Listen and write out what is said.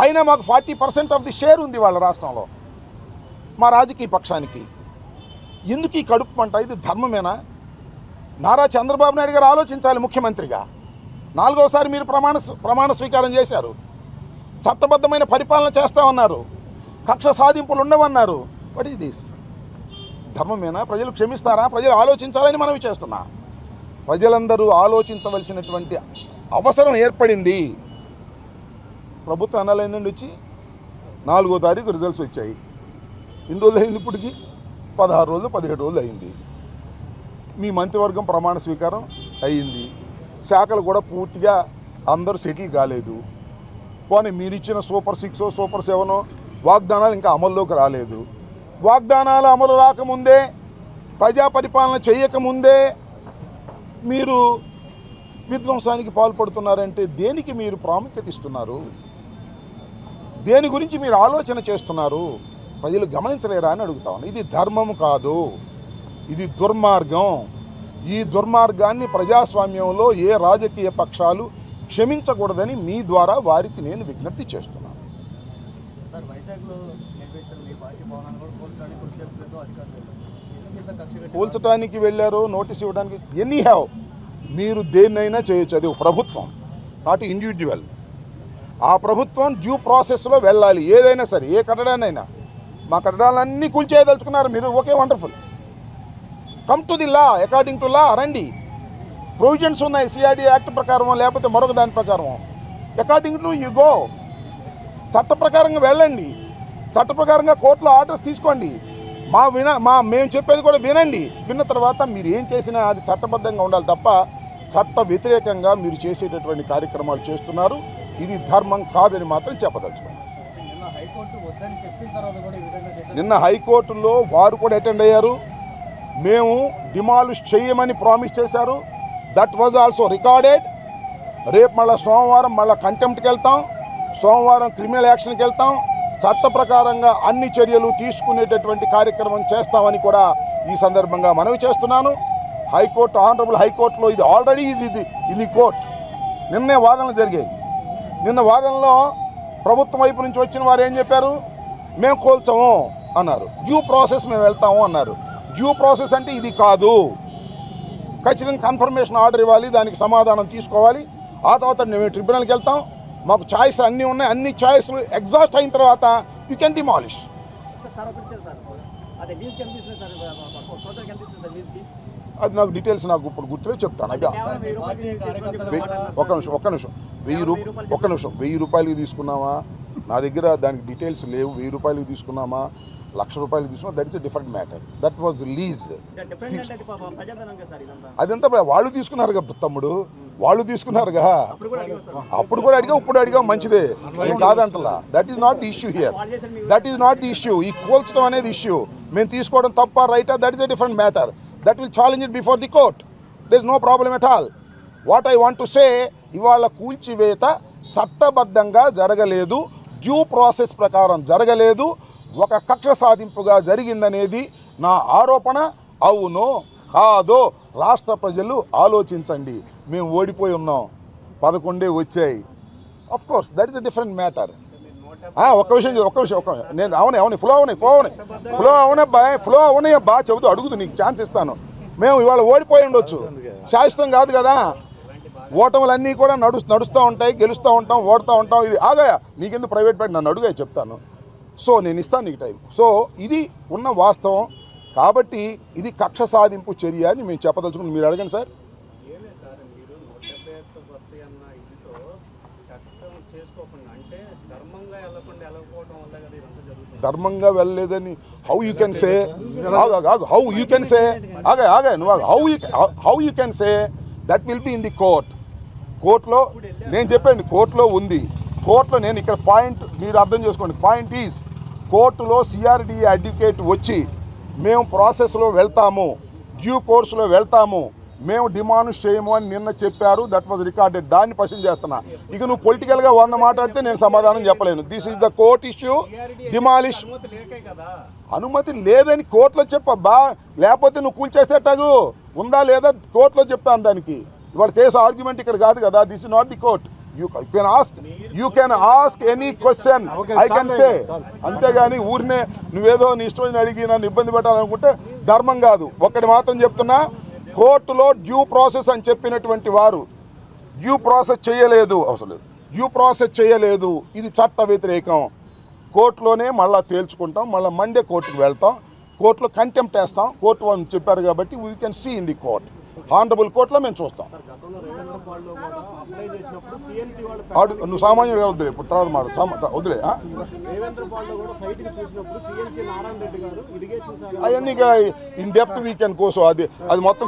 అయినా మాకు forty percent of the share ఉంది వాళ్ళ రాష్ట్రంలో. మా రాజకీయ పక్షానికి. ఎందుకు ఈ కడుపు పంట ఇది ధర్మమేనా? నారా చంద్రబాబు నాయుడు గారు ఆలోచించాలి ముఖ్యమంత్రిగా. నాలుగోసారి మీరు ప్రమాణ ప్రమాణ స్వీకారం చేశారు. చట్టబద్ధమైన పరిపాలన చేస్తామన్నారు. కక్ష సాధింపులు ఉండవన్నారు. వాట్ ఈస్ దిస్ ధర్మమేనా? ప్రజలు క్షమిస్తారా? ప్రజలు ఆలోచించాలని మనవి చేస్తున్నా. ప్రజలందరూ ఆలోచించవలసినటువంటి అవసరం ఏర్పడింది. ప్రభుత్వం అనాలైందండి వచ్చి? నాలుగో తారీఖు రిజల్ట్స్ వచ్చాయి. ఎన్ని రోజులు అయింది ఇప్పటికి? పదహారు రోజులు పదిహేడు రోజులు అయింది. మీ మంత్రివర్గం ప్రమాణ స్వీకారం అయ్యింది శాఖలు కూడా పూర్తిగా అందరూ సెటిల్ కాలేదు. పోనీ మీరిచ్చిన సూపర్ సిక్స్ సూపర్ సెవెన్ వాగ్దానాలు ఇంకా అమల్లోకి రాలేదు. వాగ్దానాలు అమలు రాకముందే ప్రజా పరిపాలన చేయకముందే మీరు విధ్వంసానికి పాల్పడుతున్నారంటే దేనికి మీరు ప్రాముఖ్యత ఇస్తున్నారు? దేని గురించి మీరు ఆలోచన చేస్తున్నారు? ప్రజలు గమనించలేరా అని అడుగుతాను ఇది ధర్మం కాదు. ఇది దుర్మార్గం. ఈ దుర్మార్గాన్ని ప్రజాస్వామ్యంలో ఏ రాజకీయ పక్షాలు క్షమించకూడదని మీ ద్వారా వారికి నేను విజ్ఞప్తి చేస్తున్నాను. పోల్చడానికి వెళ్ళారు నోటీస్ ఇవ్వడానికి ఎనీ హ్యావ్ మీరు దేన్నైనా చేయొచ్చు. అది ప్రభుత్వం నాట్ ఇండివిజువల్ ఆ ప్రభుత్వం డ్యూ ప్రాసెస్లో వెళ్ళాలి. ఏదైనా సరే ఏ కట్టడానైనా మా కట్టడాలన్నీ కూల్చేయదలుచుకున్నారు మీరు. Okay wonderful. Come to the law according to law రండి. ప్రొవిజన్స్ ఉన్నాయి సిఆర్డీ యాక్ట్ ప్రకారం లేకపోతే మరొక దాని ప్రకారం అకార్డింగ్ టు యు గో చట్ట ప్రకారంగా వెళ్ళండి. చట్ట ప్రకారంగా కోర్టులో ఆర్డర్స్ తీసుకోండి. మా విన మా మేము చెప్పేది కూడా వినండి. విన్న తర్వాత మీరు ఏం చేసినా అది చట్టబద్ధంగా ఉండాలి తప్ప చట్ట వ్యతిరేకంగా మీరు చేసేటటువంటి కార్యక్రమాలు చేస్తున్నారు. ఇది ధర్మం కాదని మాత్రం చెప్పదలుచుకోండి నిన్న హైకోర్టులో వారు కూడా అటెండ్ అయ్యారు. మేము డిమాలిష్ చేయమని ప్రామిస్ చేశారు. దట్ వాజ్ ఆల్సో రికార్డెడ్ రేపు మళ్ళీ సోమవారం మళ్ళీ కంటెంప్ట్కి వెళ్తాం సోమవారం క్రిమినల్ యాక్షన్కి వెళ్తాం చట్ట ప్రకారంగా అన్ని చర్యలు తీసుకునేటటువంటి కార్యక్రమం చేస్తామని కూడా ఈ సందర్భంగా మనవి చేస్తున్నాను. హైకోర్టు ఆనరబుల్ హైకోర్టులో ఇది ఆల్రెడీ ఇది ఇది కోర్ట్ నిన్నే వాదనలు జరిగాయి. నిన్న వాదనలో ప్రభుత్వం వైపు నుంచి వచ్చిన వారు ఏం చెప్పారు? మేము కోల్చము అన్నారు. డ్యూ ప్రాసెస్ మేము వెళ్తాము అన్నారు. డ్యూ ప్రాసెస్ అంటే ఇది కాదు. ఖచ్చితంగా కన్ఫర్మేషన్ ఆర్డర్ ఇవ్వాలి దానికి సమాధానం తీసుకోవాలి. ఆ తర్వాత మేము ట్రిబ్యునల్కి వెళ్తాం. మాకు ఛాయిస్ అన్నీ ఉన్నాయి. అన్ని ఛాయిస్లు ఎగ్జాస్ట్ అయిన తర్వాత యూ కెన్ డిమాలిష్ సార్ అదే సార్ సార్ లీజ్కి నాకు డీటెయిల్స్ నాకు ఇప్పుడు గుర్తులే చెప్తాను అదే మాట్లాడారు ఒక్క నిమిషం ఒక్క నిమిషం. వెయ్యి రూపాయలు ఒక్క నిమిషం. వెయ్యి రూపాయలకి తీసుకున్నామా నా దగ్గర దానికి డీటెయిల్స్ లేవు. వెయ్యి రూపాయలకి తీసుకున్నామా? లక్ష రూపాయలకి తీసుకున్నా that is different matter that was leased different అంటే అది పాపం ప్రజాధనంగా సార్ ఇదంతా? అదంతా వాళ్ళు తీసుకున్నారు కదా తమ్ముడు. వాళ్ళు తీసుకున్నారుగా. అప్పుడు కూడా అప్పుడు కూడా అడిగా ఇప్పుడు అడిగా మంచిదే. నేను కాదంటలా. That is not the issue here that is not the issue ఈ కోల్చడం అనేది ఇష్యూ మేము తీసుకోవడం తప్ప రైటా? That is a different matter that will challenge it before the court there is no problem at all what I want to say ఇవాళ కూల్చివేత చట్టబద్ధంగా జరగలేదు. డ్యూ ప్రాసెస్ ప్రకారం జరగలేదు. ఒక కక్ష సాధింపుగా జరిగిందనేది నా ఆరోపణ. అవును కాదో రాష్ట్ర ప్రజలు ఆలోచించండి. మేము ఓడిపోయి ఉన్నాం. పదకొండే వచ్చాయి. Of course that is a different matter ఒక్క విషయం చెప్- ఒక్క విషయం ఒక్క నేను అవునే అవును ఫ్లో అవునాయి ఫ్లో అవునాయి ఫ్లో అవునబ్బా ఫ్లో అవునాయి బా చెబుతూ అడుగుతూ నీకు ఛాన్స్ ఇస్తాను. మేము ఇవాళ ఓడిపోయి ఉండొచ్చు. శాశ్వతం కాదు కదా. ఓటములన్నీ కూడా నడు నడుస్తూ ఉంటాయి గెలుస్తూ ఉంటాం ఓడుతూ ఉంటాం. ఇది ఆగాయా? నీకెందుకు ప్రైవేట్ బ్యాంక్ నన్ను అడుగా చెప్తాను. సో నేను ఇస్తాను నీకు టైం సో ఇది ఉన్న వాస్తవం. కాబట్టి ఇది కక్ష సాధింపు చర్య అని మేము చెప్పదలుచుకుని మీరు అడగండి సార్ ఏమే సార్ మీరు నూట డెబ్బై ఒక్క వస్తాయి అన్న ఇదితో చట్టం చేసుకోకుండా అంటే ధర్మంగా వెళ్ళలేదని how you can say how you can say ఆగా ఆగా నువ్వు how you how you can say that will be in the court కోర్టులో నేను చెప్పండి కోర్టులో ఉంది. కోర్టులో నేను ఇక్కడ పాయింట్ మీరు అర్థం చేసుకోండి. పాయింట్ ఈజ్ కోర్టులో సిఆర్డి అడ్వకేట్ వచ్చి మేము ప్రాసెస్లో వెళ్తాము డ్యూ కోర్సులో వెళ్తాము. మేము డిమాండ్ చేయము అని నిన్న చెప్పారు. దట్ వాజ్ రికార్డెడ్ దాన్ని పర్సన్ చేస్తున్నా. ఇక నువ్వు పొలిటికల్గా వంద మాట్లాడితే నేను సమాధానం చెప్పలేను. This is the court issue demolish అనుమతి లేదని కోర్టులో చెప్పబ్బా లేకపోతే నువ్వు కూల్చేసేటాగు ఉందా లేదా కోర్టులో చెప్తాను దానికి. ఇవాళ కేసు ఆర్గ్యుమెంట్ ఇక్కడ కాదు కదా. This is not the court you can ask you can ask any question I can say అంతేగాని ఊరినే నువ్వేదో నీ ఇష్టం అడిగి నన్ను ఇబ్బంది పెట్టాలనుకుంటే ధర్మం కాదు. ఒక్కటి మాత్రం చెప్తున్నా. కోర్టులో డ్యూ ప్రాసెస్ అని చెప్పినటువంటి వారు డ్యూ ప్రాసెస్ చేయలేదు. అవసరం లేదు. డ్యూ ప్రాసెస్ చేయలేదు. ఇది చట్ట వ్యతిరేకం. కోర్టులోనే మళ్ళీ తేల్చుకుంటాం. మళ్ళీ మండే కోర్టుకు వెళ్తాం. కోర్టులో కంటెంప్ట్ వేస్తాం. కోర్టు అని చెప్పారు కాబట్టి we can see in the court honourable కోర్టులో మేము చూస్తాం. వాళ్ళు ఆడు నువ్వు సామాన్యుడిగా వదిలే. ఇప్పుడు తర్వాత మాట శాఖ అవన్నీ ఇన్ డెప్త్ వీ కెన్ కోసో అది అది మొత్తం